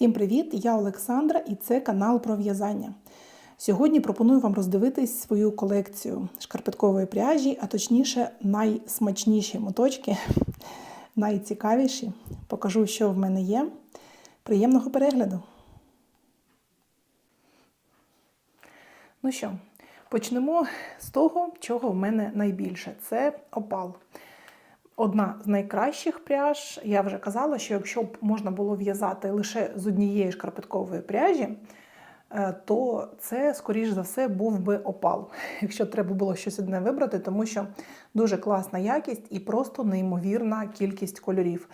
Всім привіт! Я Олександра і це канал про в'язання. Сьогодні пропоную вам роздивитись свою колекцію шкарпеткової пряжі, а точніше, найсмачніші моточки, найцікавіші. Покажу, що в мене є. Приємного перегляду! Ну що, почнемо з того, чого в мене найбільше це опал. Одна з найкращих пряж. Я вже казала, що якщо б можна було в'язати лише з однієї шкарпеткової пряжі, е, то це, скоріш за все, був би опал, якщо треба було щось одне вибрати, тому що дуже класна якість і просто неймовірна кількість кольорів.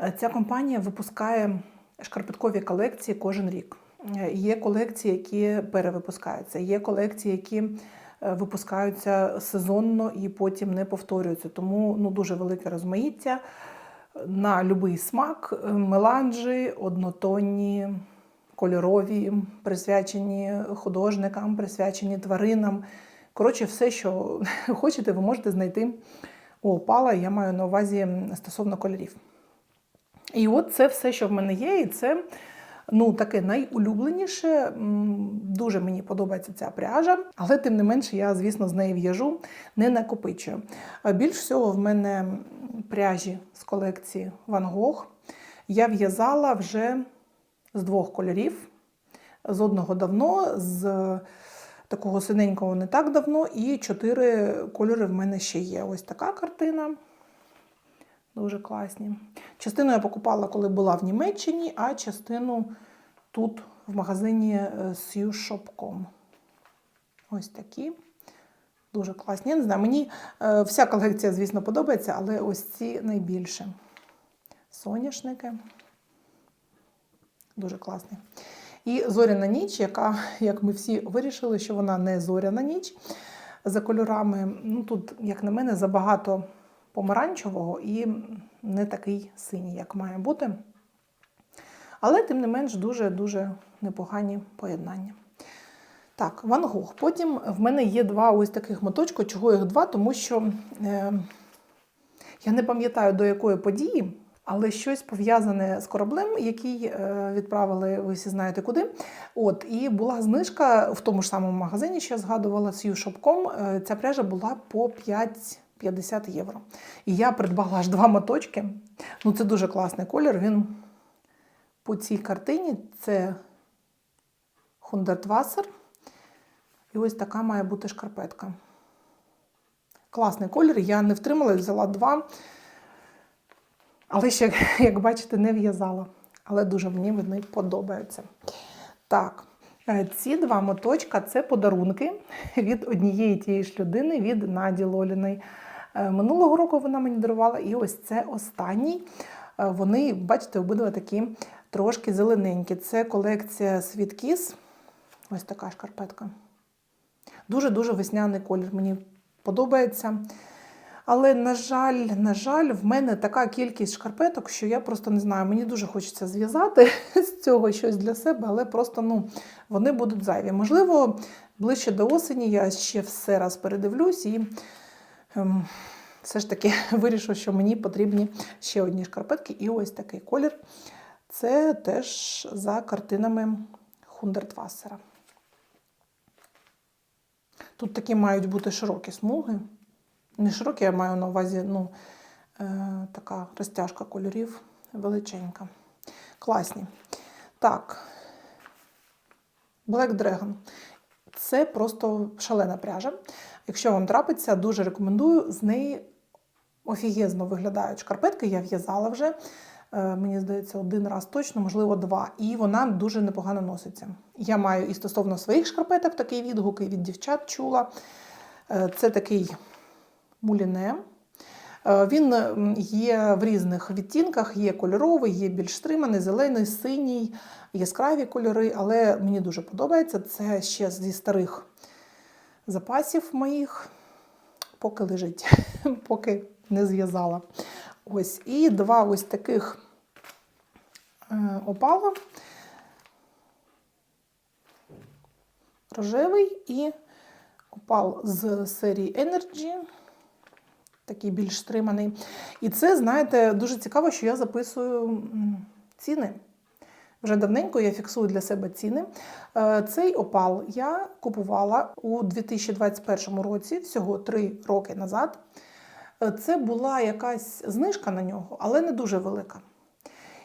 Е, Ця компанія випускає шкарпеткові колекції кожен рік. Е, Є колекції, які перевипускаються, є колекції, які випускаються сезонно і потім не повторюються. Тому ну, дуже велике розмаїття на будь-який смак, меланжі, однотонні, кольорові, присвячені художникам, присвячені тваринам. Коротше, все, що хочете, ви можете знайти у опала. Я маю на увазі стосовно кольорів. І от це все, що в мене є, і це ну, таке найулюбленіше. Дуже мені подобається ця пряжа, але тим не менше, я, звісно, з неї в'яжу, не накопичую. Більш всього, в мене пряжі з колекції Van Gogh. Я в'язала вже з двох кольорів. З одного давно, з такого синенького не так давно, і чотири кольори в мене ще є. Ось така картина. Дуже класні. Частину я покупала, коли була в Німеччині, а частину тут в магазині SuShop.com. Ось такі. Дуже класні. Я не знаю, мені е, вся колекція, звісно, подобається, але ось ці найбільше. Соняшники. Дуже класні. І зоряна ніч, яка, як ми всі вирішили, що вона не зоряна ніч за кольорами. Ну, Тут, як на мене, забагато помаранчевого і не такий синій, як має бути. Але, тим не менш, дуже-дуже непогані поєднання. Так, Ван Гог. Потім в мене є два ось таких моточки. Чого їх два? Тому що е, я не пам'ятаю до якої події, але щось пов'язане з кораблем, який е, відправили, ви всі знаєте куди. От, І була знижка в тому ж самому магазині, що я згадувала з Юшопком. Е, ця пряжа була по 5 50 євро. І я придбала аж два моточки. Ну, це дуже класний колір. Він по цій картині це Хундертвасер. І ось така має бути шкарпетка. Класний колір. Я не втримала, взяла два. Але ще, як бачите, не в'язала. Але дуже мені вони подобаються. Так, е, ці два моточка це подарунки від однієї тієї ж людини, від Наді Лоліної. Е, минулого року вона мені дарувала, і ось це останній. Е, вони, бачите, обидва такі трошки зелененькі. Це колекція Sweet Kiss. Ось така шкарпетка. Дуже-дуже весняний колір. Мені подобається. Але, на жаль, на жаль, в мене така кількість шкарпеток, що я просто не знаю, мені дуже хочеться зв'язати з цього щось для себе, але просто ну, вони будуть зайві. Можливо, ближче до осені я ще все раз передивлюсь і все ж таки вирішу, що мені потрібні ще одні шкарпетки. І ось такий колір. Це теж за картинами Хундертвасера. Тут такі мають бути широкі смуги. Не широкі, я маю на увазі ну, е, така розтяжка кольорів величенька. Класні. Так, Black Dragon. Це просто шалена пряжа. Якщо вам трапиться, дуже рекомендую. З неї офігезно виглядають шкарпетки, я в'язала вже. Е, Мені здається, один раз точно, можливо, два. І вона дуже непогано носиться. Я маю і стосовно своїх шкарпеток такий відгук, і від дівчат чула. Е, Це такий муліне. Е, Він є в різних відтінках, є кольоровий, є більш стриманий, зелений, синій, яскраві кольори, але мені дуже подобається. Це ще зі старих запасів моїх, поки лежить, поки не зв'язала. Ось, І два ось таких е, опала. Рожевий і опал з серії Energy. Такий більш стриманий. І це, знаєте, дуже цікаво, що я записую ціни. Вже давненько я фіксую для себе ціни. Е, Цей опал я купувала у 2021 році, всього 3 роки назад. Е, Це була якась знижка на нього, але не дуже велика.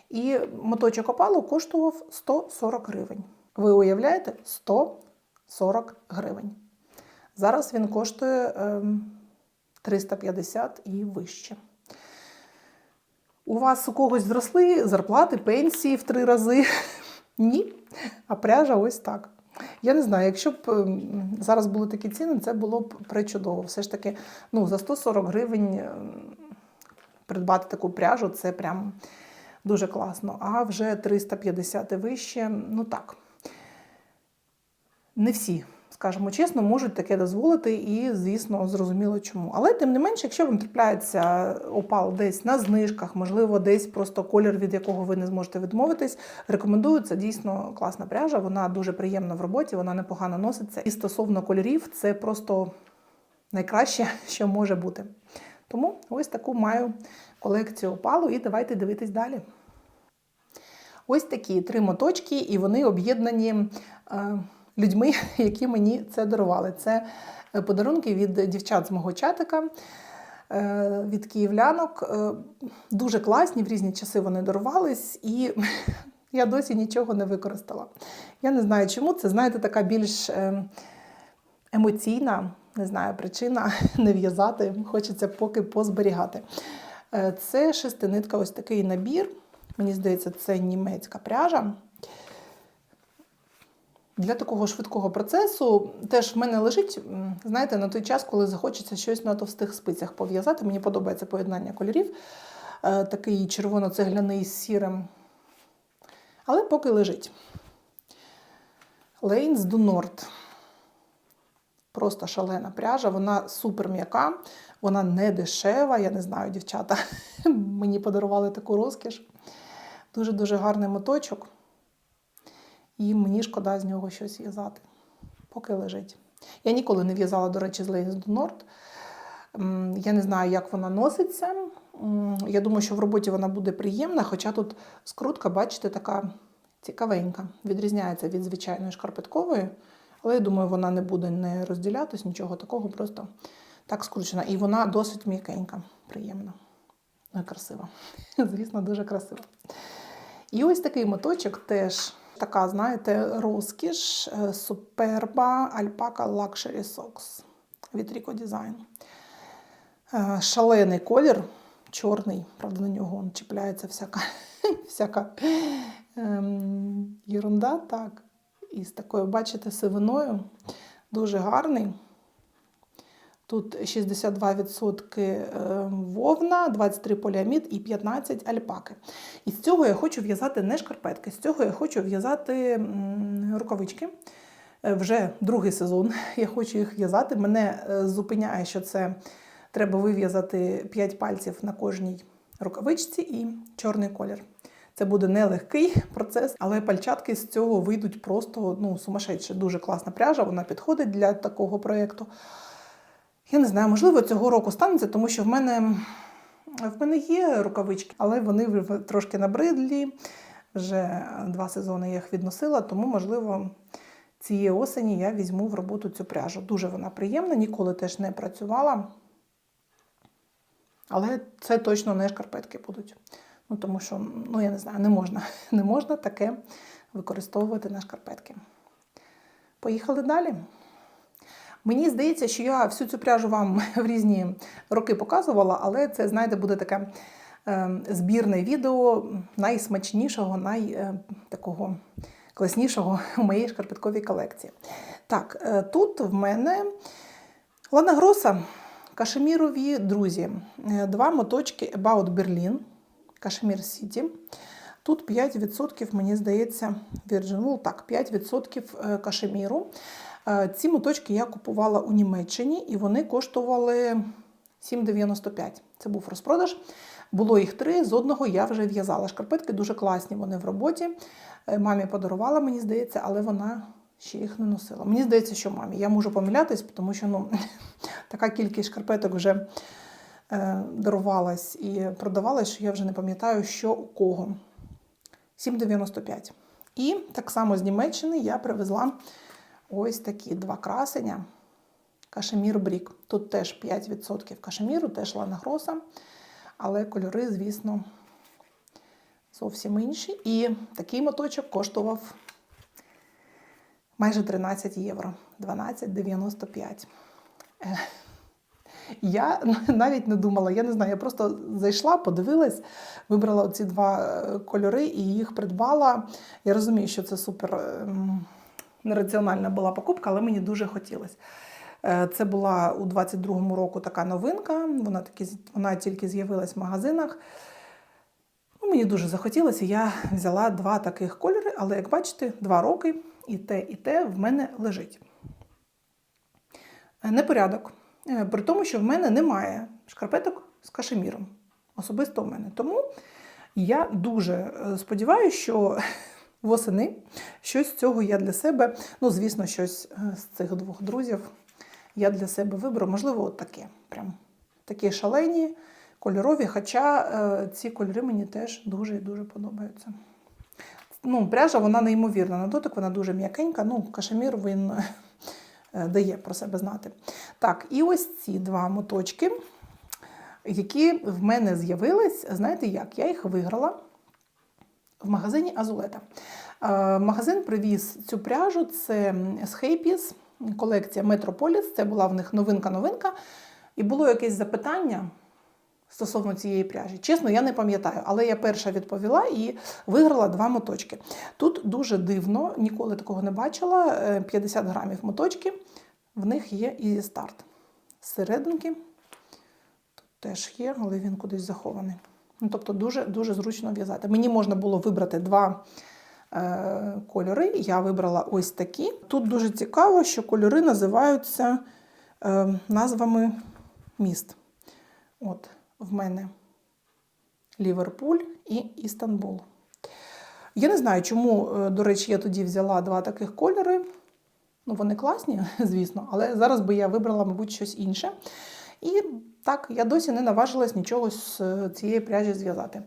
І моточок опалу коштував 140 гривень. Ви уявляєте? 140 гривень. Зараз він коштує ем, 350 і вище. У вас у когось зросли зарплати, пенсії в три рази? Ні. А пряжа ось так. Я не знаю, якщо б ем, зараз були такі ціни, це було б причудово. Все ж таки, ну, за 140 гривень ем, придбати таку пряжу це прям дуже класно. А вже 350 і вище, ну так. Не всі, скажімо чесно, можуть таке дозволити, і, звісно, зрозуміло чому. Але тим не менше, якщо вам трапляється опал десь на знижках, можливо, десь просто колір, від якого ви не зможете відмовитись, рекомендую. Це дійсно класна пряжа. Вона дуже приємна в роботі, вона непогано носиться. І стосовно кольорів, це просто найкраще, що може бути. Тому ось таку маю колекцію опалу, і давайте дивитись далі. Ось такі три моточки, і вони об'єднані е, людьми, які мені це дарували. Це е, подарунки від дівчат з мого чатика, е, від київлянок. Е, дуже класні, в різні часи вони дарувались, і я досі нічого не використала. Я не знаю, чому це, знаєте, така більш емоційна, не знаю, причина не в'язати, хочеться поки позберігати. Це шестинитка, ось такий набір. Мені здається, це німецька пряжа. Для такого швидкого процесу теж в мене лежить, знаєте, на той час, коли захочеться щось на товстих спицях пов'язати. Мені подобається поєднання кольорів. Е, Такий червоно-цегляний з сірим. Але поки лежить. Lanes du Nord. Просто шалена пряжа, вона супер м'яка, вона не дешева. Я не знаю, дівчата мені подарували таку розкіш. Дуже-дуже гарний моточок. І мені шкода з нього щось в'язати, поки лежить. Я ніколи не в'язала, до речі, з du Nord. М, Я не знаю, як вона носиться. Я думаю, що в роботі вона буде приємна, хоча тут скрутка, бачите, така цікавенька. Відрізняється від звичайної шкарпеткової. Але я думаю, вона не буде не розділятись, нічого такого, просто так скручена. І вона досить м'якенька, приємна. Ну і красива. Звісно, дуже красива. І ось такий моточок теж така, знаєте, розкіш суперба Superba Alpaca Luxury Socks від Rico Design. Е, Шалений колір, чорний, правда, на нього чіпляється всяка, всяка ем, ерунда. так. І з такою, бачите, сивиною. Дуже гарний. Тут 62% е, вовна, 23 поліамід і 15 альпаки. І з цього я хочу в'язати не шкарпетки, з цього я хочу в'язати рукавички. Е, Вже другий сезон я хочу їх в'язати. Мене е, зупиняє, що це треба вив'язати 5 пальців на кожній рукавичці і чорний колір. Це буде нелегкий процес, але пальчатки з цього вийдуть просто ну, сумасшедше. Дуже класна пряжа, вона підходить для такого проєкту. Я не знаю, можливо, цього року станеться, тому що в мене, в мене є рукавички, але вони трошки набридлі. Вже два сезони я їх відносила, тому, можливо, цієї осені я візьму в роботу цю пряжу. Дуже вона приємна, ніколи теж не працювала. Але це точно не шкарпетки будуть. Ну, тому що, ну я не знаю, не можна, не можна таке використовувати на шкарпетки. Поїхали далі. Мені здається, що я всю цю пряжу вам в різні роки показувала, але це, знаєте, буде таке е, збірне відео найсмачнішого, най е, такого класнішого у моїй шкарпетковій колекції. Так, е, тут в мене Лана Гроса, кашемірові друзі. Е, Два моточки About Berlin, Кашемір Сіті. Тут 5%, мені здається, Virgin Wool, так, 5% е, кашеміру. Е, Ці моточки я купувала у Німеччині і вони коштували 7,95. Це був розпродаж. Було їх три, з одного я вже в'язала. Шкарпетки дуже класні, вони в роботі. Е, Мамі подарувала, мені здається, але вона ще їх не носила. Мені здається, що мамі. Я можу помилятись, тому що ну, така кількість шкарпеток вже е, дарувалась і продавалась, що я вже не пам'ятаю, що у кого. 7,95. І так само з Німеччини я привезла ось такі два красення. Кашемір Брік. Тут теж 5% кашеміру, теж Лана Гроса, але кольори, звісно, зовсім інші. І такий моточок коштував майже 13 євро, 12,95. Е, Я навіть не думала, я не знаю, я просто зайшла, подивилась, вибрала ці два е, кольори і їх придбала. Я розумію, що це супер ем, нераціональна була покупка, але мені дуже хотілося. Е, Це була у 22-му року така новинка. Вона таки вона тільки з'явилась в магазинах. Ну, мені дуже захотілося. Я взяла два таких кольори, але як бачите, два роки і те, і те в мене лежить. Е, Непорядок. Е, При тому, що в мене немає шкарпеток з кашеміром. Особисто в мене. Тому я дуже сподіваюся, що восени щось з цього я для себе, ну, звісно, щось е, з цих двох друзів я для себе виберу. Можливо, от таке. Прям такі шалені, кольорові. Хоча е, ці кольори мені теж дуже і дуже подобаються. Ну, пряжа вона неймовірна. На дотик вона дуже м'якенька. Ну, кашемір він е, дає про себе знати. Так, і ось ці два моточки, які в мене з'явились, знаєте як? Я їх виграла в магазині Азулета. Е, Магазин привіз цю пряжу, це з Хейпіс, колекція Метрополіс. Це була в них новинка-новинка. І було якесь запитання стосовно цієї пряжі. Чесно, я не пам'ятаю, але я перша відповіла і виграла два моточки. Тут дуже дивно, ніколи такого не бачила. е, 50 грамів моточки, в них є і старт. Серединки тут теж є, але він кудись захований. Ну, тобто дуже, дуже зручно в'язати. Мені можна було вибрати два е, кольори. Я вибрала ось такі. Тут дуже цікаво, що кольори називаються е, назвами міст. От, в мене Ліверпуль і Істанбул. Я не знаю, чому, е, до речі, я тоді взяла два таких кольори. Ну, вони класні, звісно, але зараз би я вибрала, мабуть, щось інше. І так, я досі не наважилась нічого з е, цієї пряжі зв'язати.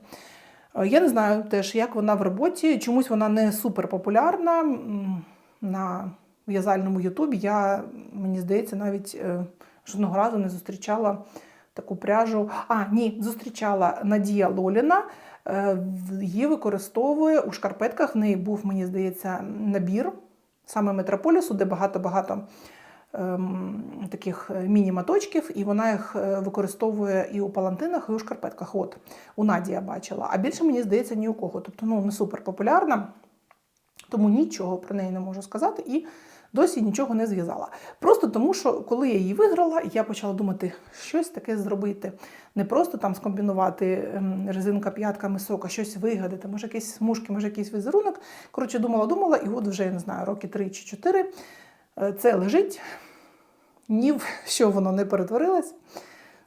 Е, Я не знаю теж, як вона в роботі. Чомусь вона не супер популярна на в'язальному Ютубі. Я, мені здається, навіть е, жодного разу не зустрічала таку пряжу. А, ні, зустрічала Надія Лоліна. Її використовує у шкарпетках. В неї був, мені здається, набір саме метрополісу, де багато-багато таких е, міні-маточків, і вона їх е, використовує і у палантинах, і у шкарпетках. От у Наді я бачила. А більше мені здається ні у кого. Тобто, ну не супер популярна, тому нічого про неї не можу сказати. І досі нічого не зв'язала. Просто тому, що коли я її виграла, я почала думати, щось таке зробити. Не просто там скомбінувати ем, резинка, п'ятка, мисок, а щось вигадати, може якісь смужки, може якийсь візерунок. Коротше, думала, думала, і от вже я не знаю, роки три чи чотири це лежить, ні в що воно не перетворилось.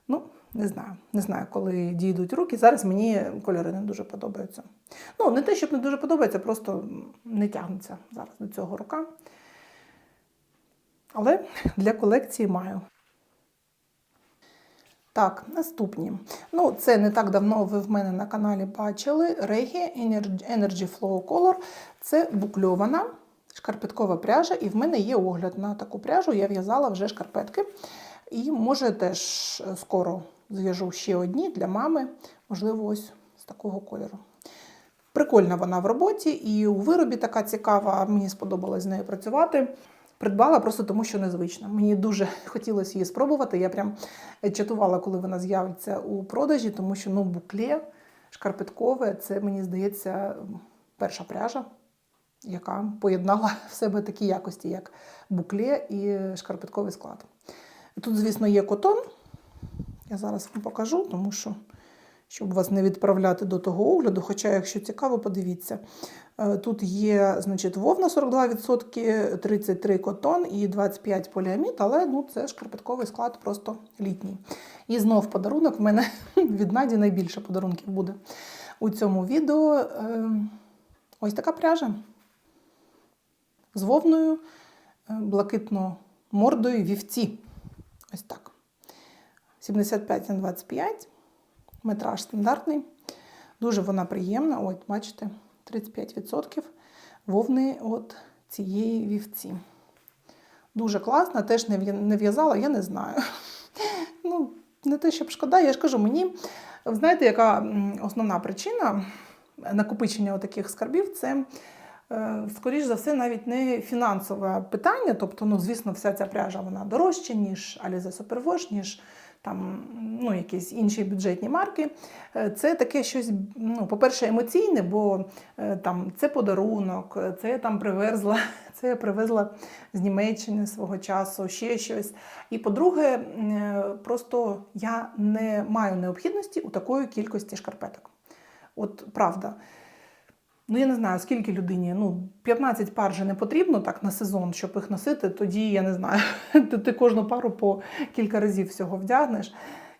Ну, не знаю, не знаю, коли дійдуть руки. Зараз мені кольори не дуже подобаються. Ну, не те, щоб не дуже подобається, просто не тягнеться зараз до цього рука. Але для колекції маю. Так, наступні. Ну, це не так давно ви в мене на каналі бачили. Energy Energy Flow Color. Це букльована шкарпеткова пряжа, і в мене є огляд на таку пряжу. Я в'язала вже шкарпетки. І може теж е, скоро зв'яжу ще одні для мами, можливо, ось з такого кольору. Прикольна вона в роботі, і у виробі така цікава, мені сподобалось з нею працювати. Придбала просто тому, що незвична. Мені дуже хотілося її спробувати. Я прям чатувала, коли вона з'явиться у продажі, тому що ну, букле шкарпеткове це, мені здається, перша пряжа, яка поєднала в себе такі якості, як букле і шкарпетковий склад. Тут, звісно, є котон. Я зараз вам покажу, тому що, щоб вас не відправляти до того огляду, хоча, якщо цікаво, подивіться. Е, Тут є значить, вовна 42%, 33 котон і 25 поліамід, але ну, це шкарпетковий склад просто літній. І знов подарунок в мене від Наді найбільше подарунків буде у цьому відео. Е, Ось така пряжа з вовною, е, блакитно-мордою вівці. Ось так. 75 на 25. Метраж стандартний. Дуже вона приємна. Ось, бачите, 35% вовни от цієї вівці. Дуже класно, теж не в'язала, я не знаю. Ну, не те, щоб шкода, я ж кажу, мені, знаєте, яка основна причина накопичення таких скарбів це, скоріш за все, навіть не фінансове питання. Тобто, ну, звісно, вся ця пряжа вона дорожча, ніж Alize Superwash, ніж там, ну, якісь інші бюджетні марки. Е, Це таке щось, ну, по-перше, емоційне, бо е, там це подарунок, е, це я там привезла, це я привезла з Німеччини свого часу, ще щось. І по-друге, е, просто я не маю необхідності у такої кількості шкарпеток. От правда. Ну, я не знаю, скільки людині. Ну, 15 пар же не потрібно так на сезон, щоб їх носити. Тоді я не знаю, ти, кожну пару по кілька разів всього вдягнеш.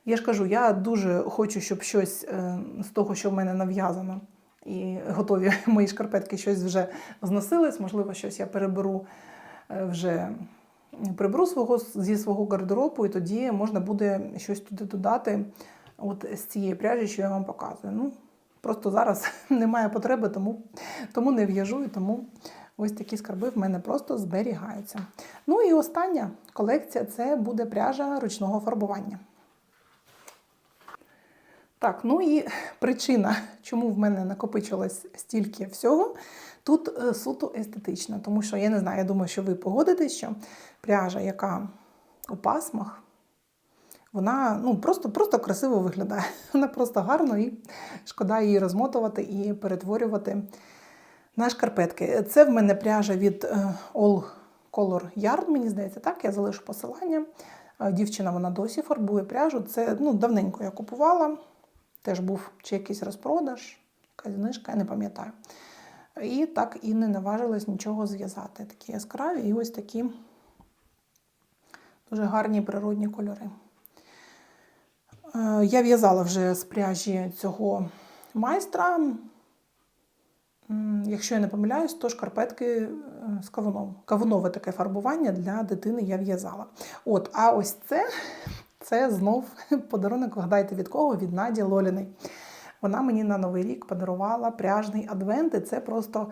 Я ж кажу, я дуже хочу, щоб щось е, з того, що в мене нав'язано, і готові мої шкарпетки, щось вже зносились. Можливо, щось я переберу е, вже приберу свого зі свого гардеробу, і тоді можна буде щось туди додати. От з цієї пряжі, що я вам показую. Ну, просто зараз немає потреби, тому, тому не в'яжу, і тому ось такі скарби в мене просто зберігаються. Ну і остання колекція це буде пряжа ручного фарбування. Так, ну і причина, чому в мене накопичилось стільки всього, тут е, суто естетична. Тому що я не знаю, я думаю, що ви погодитесь, що пряжа, яка у пасмах, вона ну, просто, просто красиво виглядає. Вона просто гарно і шкода її розмотувати і перетворювати на шкарпетки. Це в мене пряжа від е, All Color Yard, мені здається, так, я залишу посилання. Е, Дівчина вона досі фарбує пряжу. Це ну, давненько я купувала. Теж був чи якийсь розпродаж, якась знижка, я не пам'ятаю. І так і не наважилась нічого зв'язати. Такі яскраві і ось такі дуже гарні природні кольори. Е, Я в'язала вже з пряжі цього майстра. Якщо я не помиляюсь, то шкарпетки е, з кавуном. Кавунове таке фарбування для дитини я в'язала. От, а ось це, це знов подарунок, вгадайте від кого? Від Наді Лоліної. Вона мені на Новий рік подарувала пряжний адвент, і це просто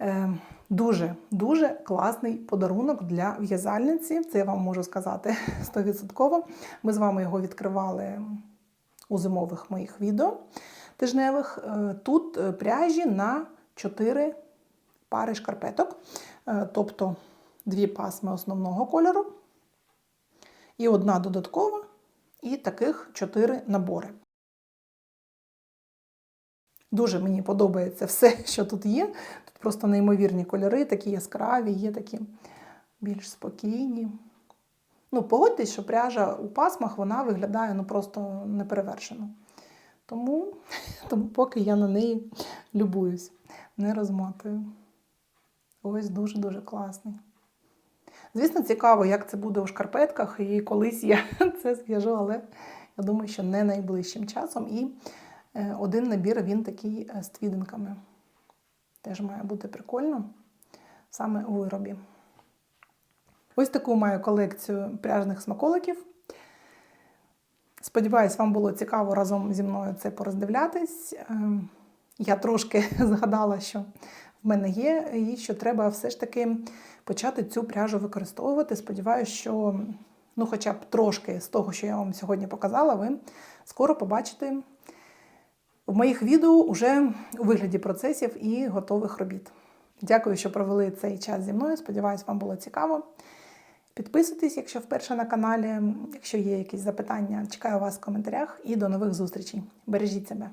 е, дуже дуже класний подарунок для в'язальниці. Це я вам можу сказати 100%. Ми з вами його відкривали у зимових моїх відео тижневих. Е, Тут е, пряжі на 4 пари шкарпеток, Е, тобто дві пасми основного кольору і одна додаткова, і таких 4 набори. Дуже мені подобається все, що тут є. Тут просто неймовірні кольори, такі яскраві, є такі більш спокійні. Ну, погодьтесь, що пряжа у пасмах вона виглядає ну, просто неперевершено. Тому, тому поки я на неї любуюсь, не розмотую. Ось дуже-дуже класний. Звісно, цікаво, як це буде у шкарпетках, і колись я це зв'яжу, але я думаю, що не найближчим часом. І один набір він такий е, з твідинками. Теж має бути прикольно саме у виробі. Ось таку маю колекцію пряжних смаколиків. Сподіваюсь, вам було цікаво разом зі мною це пороздивлятись. Ем, Я трошки згадала, що в мене є, і що треба все ж таки почати цю пряжу використовувати. Сподіваюсь, що ну, хоча б трошки з того, що я вам сьогодні показала, ви скоро побачите в моїх відео уже у вигляді процесів і готових робіт. Дякую, що провели цей час зі мною. Сподіваюсь, вам було цікаво. Підписуйтесь, якщо вперше на каналі. Якщо є якісь запитання, чекаю вас в коментарях і до нових зустрічей. Бережіть себе!